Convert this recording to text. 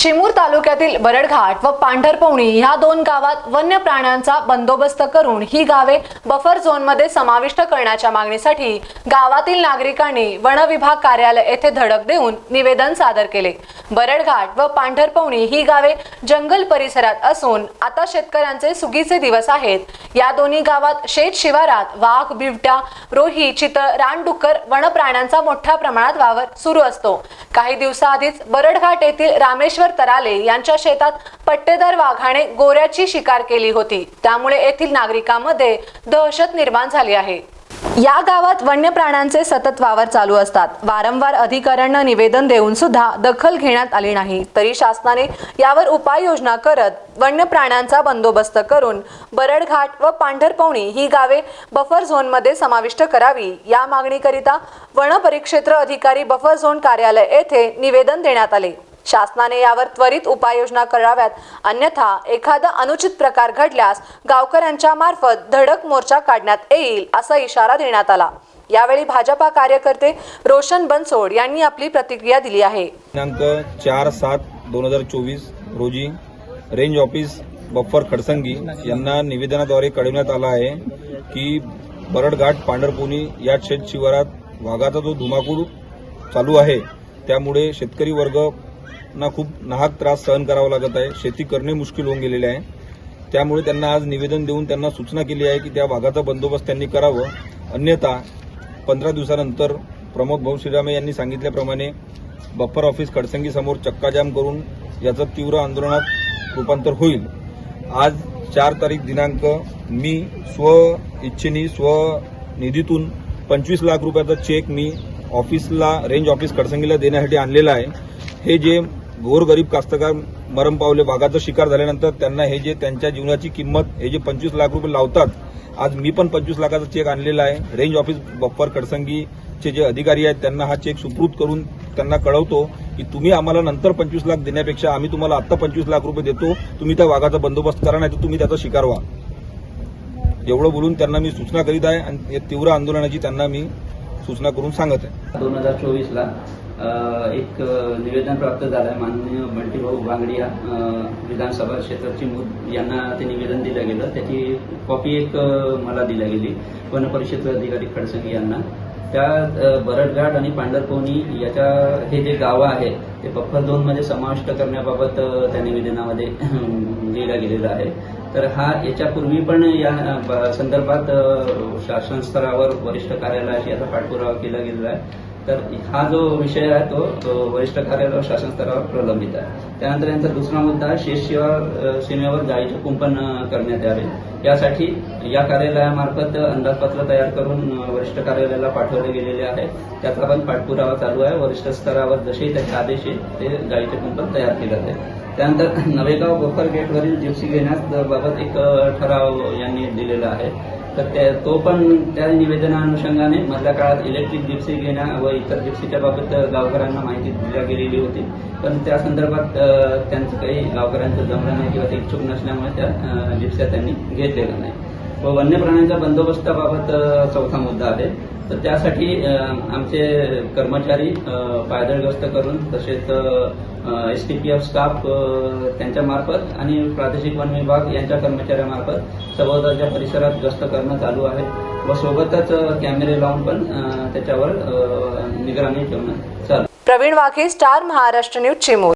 चिमूर तालुक्यातील बरडघाट व पांढरपवणी ह्या दोन गावात वन्य प्राण्यांचा बंदोबस्त करून ही गावे बफर झोनमध्ये समाविष्ट करण्याच्या मागणीसाठी गावातील नागरिकांनी वन विभाग कार्यालय येथे धडक देऊन निवेदन सादर केले. बरडघाट व पांढरपवणी ही गावे जंगल परिसरात असून आता शेतकऱ्यांचे सुगीचे दिवस आहेत. या दोन्ही गावात शेत शिवारात वाघ बिबट्या रोही चितळ रानडुक्कर वन प्राण्यांचा मोठ्या प्रमाणात वावर सुरू असतो. काही दिवसाआधीच बरडघाट येथील रामेश्वर तराले यांच्या शेतात पट्टेदार वाघाने गोऱ्याची शिकार केली होती. त्यामुळे येथील नागरिकांमध्ये दहशत निर्माण झाली आहे. या गावात वन्य प्राण्यांचे सतत वावर चालू असतात. वारंवार अधिकाऱ्यांना निवेदन देऊन सुद्धा दखल घेण्यात आली नाही. तरी शासनाने यावर उपाययोजना करत वन्य प्राण्यांचा बंदोबस्त करून बरडघाट व पांढरपवणी ही गावे बफर झोनमध्ये समाविष्ट करावी. या मागणीकरिता वन परिक्षेत्र अधिकारी बफर झोन कार्यालय येथे निवेदन देण्यात आले. शासनाने यावर त्वरित उपाययोजना कराव्यात. अन्यथा एखादा अनुचित प्रकार घडल्यास गावकऱ्यांच्या मार्फत धडक मोर्चा काढण्यात येईल असा इशारा देण्यात आला. यावेळी भाजपा कार्यकर्ते रोशन बनसोड यांनी आपली प्रतिक्रिया दिली आहे. दिनांक चार सात दोन हजार चोवीस रोजी रेंज ऑफिस बप्पर खडसंगी यांना निवेदनाद्वारे कळवण्यात आलं आहे की बरडघाट पांढरपुनी या शेत शिवारात वाघाचा जो धुमाकूळ चालू आहे त्यामुळे शेतकरी वर्ग ना खूप नाहक त्रास सहन करावा लागत आहे. शेती करणे मुश्किल होऊन गेलेले आहे. त्यामुळे त्यांना आज निवेदन देऊन त्यांना सूचना केली आहे की त्या भागाचा बंदोबस्त त्यांनी करावं. अन्यथा पंधरा दिवसानंतर प्रमोद भाऊ श्रीरामे यांनी सांगितल्याप्रमाणे बफर ऑफिस खडसंगीसमोर चक्काजाम करून याचं तीव्र आंदोलनात रूपांतर होईल. आज चार तारीख दिनांक मी स्व इच्छेनी स्व निधीतून पंचवीस लाख रुपयाचा चेक मी ऑफिसला रेंज ऑफिस खडसंगीला देण्यासाठी आणलेला आहे. हे जे गोरगरीब कास्तकार मरण पावले वाघाचं शिकार झाल्यानंतर त्यांना हे जे त्यांच्या जीवनाची किंमत हे जे पंचवीस लाख रुपये लावतात आज मी पण पंचवीस लाखाचा चेक आणलेला आहे. रेंज ऑफिस बप्पर कडसंगीचे जे अधिकारी आहेत त्यांना हा चेक सुप्रूत करून त्यांना कळवतो की तुम्ही आम्हाला नंतर पंचवीस लाख देण्यापेक्षा आम्ही तुम्हाला आत्ता पंचवीस लाख रुपये देतो तुम्ही त्या वाघाचा बंदोबस्त करा नाही तर तुम्ही त्याचा शिकार व्हा. एवढं बोलून त्यांना मी सूचना करीत आहे आणि तीव्र आंदोलनाची त्यांना मी सूचना करून सांगत आहे. दोन हजार चोवीसला एक निवेदन प्राप्त झालं आहे माननीय बंटीभाऊ बांगडिया विधानसभा क्षेत्राची चिमूर यांना ते निवेदन दिलं गेलं. त्याची कॉपी एक मला दिल्या गेली वन परिषद अधिकारी खडसंगी यांना. त्या बरडघाट आणि पांढरपवनी याच्या हे जे गावं आहे ते बफर झोनमध्ये समाविष्ट करण्याबाबत त्या निवेदनामध्ये लिहिलं गेलेलं आहे. तर हा याच्यापूर्वी पण या संदर्भात शासन स्तरावर वरिष्ठ कार्यालयाशी याचा पाठपुरावा केला गेलेला आहे. तर हा जो विषय आहे तो तो वरिष्ठ कार्यालय शासन स्तरावर प्रलंबित आहे. त्यानंतर यांचा दुसरा मुद्दा शेष शिवा सीमेवर गायीचे कुंपण करण्यात यावे. यासाठी या कार्यालयामार्फत अंदाजपत्र तयार करून वरिष्ठ कार्यालयाला पाठवले गेलेले आहे. त्याचा पण पाठपुरावा चालू आहे. वरिष्ठ स्तरावर जसे त्याचे आदेश आहेत ते गायीचे कुंपण तयार केले जाते. त्यानंतर नवेगाव गोफर गेटवरील जिप्सी घेण्यास बाबत एक ठराव यांनी दिलेला आहे. तर त्या तो पण त्या निवेदनानुषंगाने मधल्या काळात इलेक्ट्रिक जिप्सी घेण्या व इतर जिप्सीच्या बाबत गावकऱ्यांना माहिती दिल्या गेलेली होती. पण त्या संदर्भात त्यांचं काही गावकऱ्यांचं जमलं नाही किंवा ते इच्छुक नसल्यामुळे त्या जिप्स्या त्यांनी घेतलेल्या नाही. व वन्य प्राण्यांच्या बंदोबस्ताबाबत चौथा मुद्दा आहे. तर त्यासाठी आमचे कर्मचारी पायदळ गस्त करून तसेच एसटीपीएफ स्टाफ त्यांच्या मार्फत आणि प्रादेशिक वन विभाग यांच्या कर्मचाऱ्यामार्फत सभोवतालच्या परिसरात गस्त करणं चालू आहे. व सोबतच कॅमेरे लावून पण त्याच्यावर निगराणी ठेवणं चालू प्रवीण वाघे स्टार महाराष्ट्र न्यूज चिमूर.